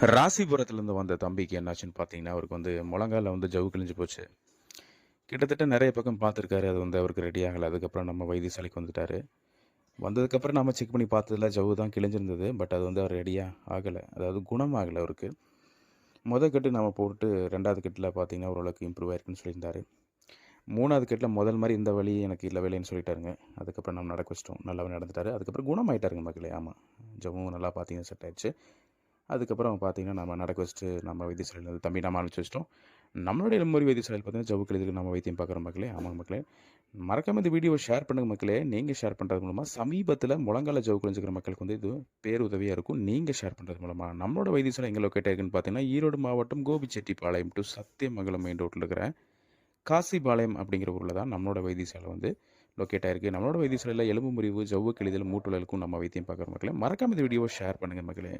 ராசிபுரத்துலேருந்து வந்த தம்பிக்கு என்னாச்சுன்னு பார்த்தீங்கன்னா அவருக்கு வந்து முழங்கால வந்து ஜவு கிழிஞ்சு போச்சு. கிட்டத்தட்ட நிறைய பக்கம் பார்த்துருக்காரு. அது வந்து அவருக்கு ரெடி ஆகலை. அதுக்கப்புறம் நம்ம வைத்தியசாலைக்கு வந்துட்டார். வந்ததுக்கப்புறம் நம்ம செக் பண்ணி பார்த்ததுல ஜவு தான் கிழிஞ்சிருந்தது. பட் அது வந்து அவர் ரெடியாக ஆகலை. அதாவது குணமாகலை அவருக்கு. முதல் கட்டு நம்ம போட்டு ரெண்டாவது கட்டில் பார்த்தீங்கன்னா ஓரளவுக்கு இம்ப்ரூவ் ஆயிருக்குன்னு சொல்லியிருந்தாரு. மூணாவது கட்டில் முதல் மாதிரி இந்த வழி எனக்கு இல்லை வேலைன்னு சொல்லிட்டாருங்க. அதுக்கப்புறம் நம்ம நடக்க வச்சிட்டோம். நல்லாவே நடந்துட்டாரு. அதுக்கப்புறம் குணமாயிட்டாருங்க மக்களே. ஆமாம் ஜவ்வும் நல்லா பார்த்தீங்கன்னா செட் ஆயிடுச்சு. அதுக்கப்புறம் பார்த்தீங்கன்னா நம்ம நடக்க வச்சுட்டு நம்ம வைத்தியசாலையில் வந்து தம்பி நம்ம அனுப்பிச்சி வச்சிட்டோம். நம்மளுடைய முறை வைத்தியசாலையில் பார்த்தீங்கன்னா ஜவ்வு கிழதுக்கு நம்ம வைத்தியம் பார்க்குற மக்களே ஆமாங்க மக்களே. மறக்காமல் இந்த வீடியோவை ஷேர் பண்ணுங்க மக்களே. நீங்கள் ஷேர் பண்ணுறது மூலமாக சமீபத்தில் முழங்கால ஜவு குளிஞ்சுக்கிற மக்களுக்கு வந்து இது பேர் உதவியாக இருக்கும். நீங்கள் ஷேர் பண்ணுறது மூலமாக நம்மளோட வைத்தியசாலை எங்கே லொக்கேட் ஆயிருக்குன்னு பார்த்தீங்கன்னா ஈரோடு மாவட்டம் கோபிச்செட்டிப்பாளையம் டு சத்தியமங்கலம் மெயின் ரோட்டில் இருக்கிற காசிபாளையம் அப்படிங்கிற ஊரில் தான் நம்மளோட வைத்தியசாலை வந்து லொக்கேட் ஆயிருக்கு நம்மளோட வைத்தியசாலையில் எலும்பு முறிவு ஜவ்வு கிழிதல் மூட்டுழலுக்கும் நம்ம வைத்தியம் பார்க்குற மக்களே மறக்காம இந்த வீடியோவை ஷேர் பண்ணுங்கள் மக்களே.